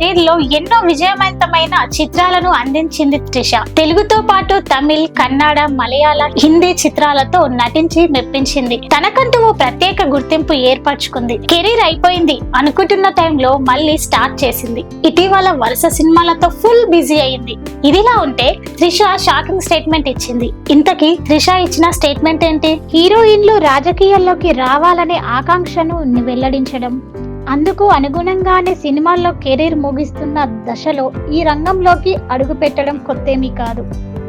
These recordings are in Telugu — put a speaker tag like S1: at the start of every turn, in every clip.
S1: కెరీర్లో ఎన్నో విజయవంతమైన చిత్రాలను అందించింది త్రిష. తెలుగుతో పాటు తమిళ్ కన్నడ మలయాళ హిందీ చిత్రాలతో నటించి మెప్పించింది. తనకంటూ ఓ ప్రత్యేక గుర్తింపు ఏర్పరచుకుంది. కెరీర్ అయిపోయింది అనుకుంటున్న టైంలో మళ్ళీ స్టార్ట్ చేసింది. ఇటీవల వరుస సినిమాలతో ఫుల్ బిజీ అయింది. ఇదిలా ఉంటే త్రిష షాకింగ్ స్టేట్మెంట్ ఇచ్చింది. ఇంతకీ త్రిష ఇచ్చిన స్టేట్మెంట్ ఏంటి? హీరోయిన్లు రాజకీయాల్లోకి రావాలనే ఆకాంక్షను వెల్లడించడం. అందుకు అనుగుణంగానే సినిమాల్లో కెరీర్ ముగిస్తున్న దశలో ఈ రంగంలోకి అడుగుపెట్టడం కొత్తేమీ కాదు.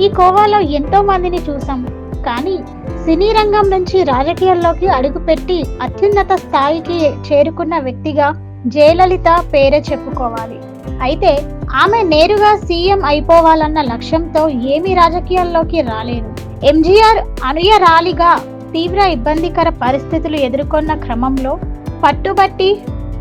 S1: ఈ కోవాలో ఎంతో మందిని చూసాం. కానీ సినీ రంగం నుంచి రాజకీయాల్లోకి అడుగుపెట్టి అత్యున్నత స్థాయికి చేరుకున్న వ్యక్తిగా జయలలిత పేరే చెప్పుకోవాలి. అయితే ఆమె నేరుగా సీఎం అయిపోవాలన్న లక్ష్యంతో ఏమీ రాజకీయాల్లోకి రాలేదు. ఎంజీఆర్ అనుయరాలిగా తీవ్ర ఇబ్బందికర పరిస్థితులు ఎదుర్కొన్న క్రమంలో పట్టుబట్టి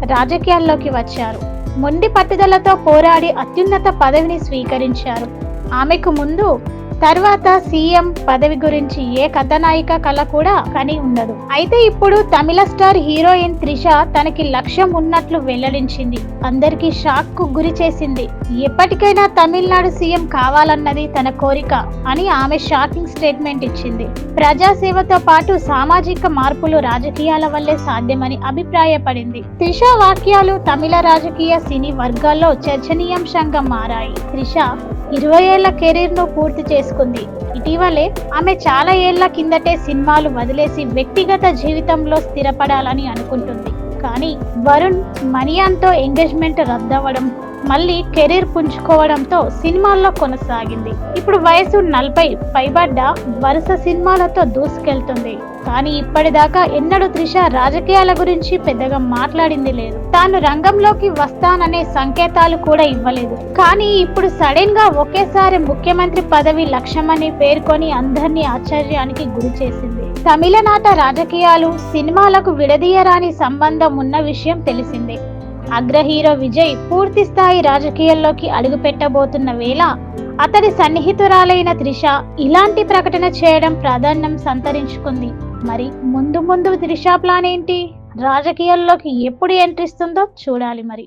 S1: రాజకీయాల్లోకి వచ్చారు. మొండి పట్టుదలతో పోరాడి అత్యున్నత పదవిని స్వీకరించారు. ఆమెకు ముందు తర్వాత సీఎం పదవి గురించి ఏ కథానాయిక కళ కూడా కని ఉండదు. అయితే ఇప్పుడు తమిళ స్టార్ హీరోయిన్ త్రిష తనకి లక్ష్యం ఉన్నట్లు వెల్లడించింది. అందరికీ షాక్కు గురి చేసింది. ఎప్పటికైనా తమిళనాడు సీఎం కావాలన్నది తన కోరిక అని ఆమె షాకింగ్ స్టేట్మెంట్ ఇచ్చింది. ప్రజాసేవతో పాటు సామాజిక మార్పులు రాజకీయాల వల్లే సాధ్యమని అభిప్రాయపడింది. త్రిష వాక్యాలు తమిళ రాజకీయ సినీ వర్గాల్లో చర్చనీయాంశంగా మారాయి. త్రిష ఇరవై ఏళ్ళ కెరీర్ను పూర్తి చేసుకుంది. ఇటీవలే ఆమె చాలా ఏళ్ళ కిందటే సినిమాలు వదిలేసి వ్యక్తిగత జీవితంలో స్థిరపడాలని అనుకుంటుంది. కానీ వరుణ్ మనియాన్తో ఎంగేజ్మెంట్ రద్దవడం మళ్ళీ కెరీర్ పుంజుకోవడంతో సినిమాల్లో కొనసాగింది. ఇప్పుడు వయసు నలభై పైబడ్డ వరుస సినిమాలతో దూసుకెళ్తుంది. కానీ ఇప్పటిదాకా ఎన్నడూ త్రిష రాజకీయాల గురించి పెద్దగా మాట్లాడింది లేదు. తాను రంగంలోకి వస్తాననే సంకేతాలు కూడా ఇవ్వలేదు. కానీ ఇప్పుడు సడన్గా ఒకేసారి ముఖ్యమంత్రి పదవి లక్ష్యమని పేర్కొని అందరినీ ఆశ్చర్యానికి గురి చేసింది. తమిళనాట రాజకీయాలు సినిమాలకు విడదీయరాని సంబంధం ఉన్న విషయం తెలిసిందే. అగ్రహీరో విజయ్ పూర్తి స్థాయి రాజకీయాల్లోకి అడుగు పెట్టబోతున్న వేళ అతడి సన్నిహితురాలైన త్రిష ఇలాంటి ప్రకటన చేయడం ప్రాధాన్యం సంతరించుకుంది. మరి ముందు ముందు త్రిష ప్లాన్ ఏంటి? రాజకీయాల్లోకి ఎప్పుడు ఎంట్రిస్తుందో చూడాలి మరి.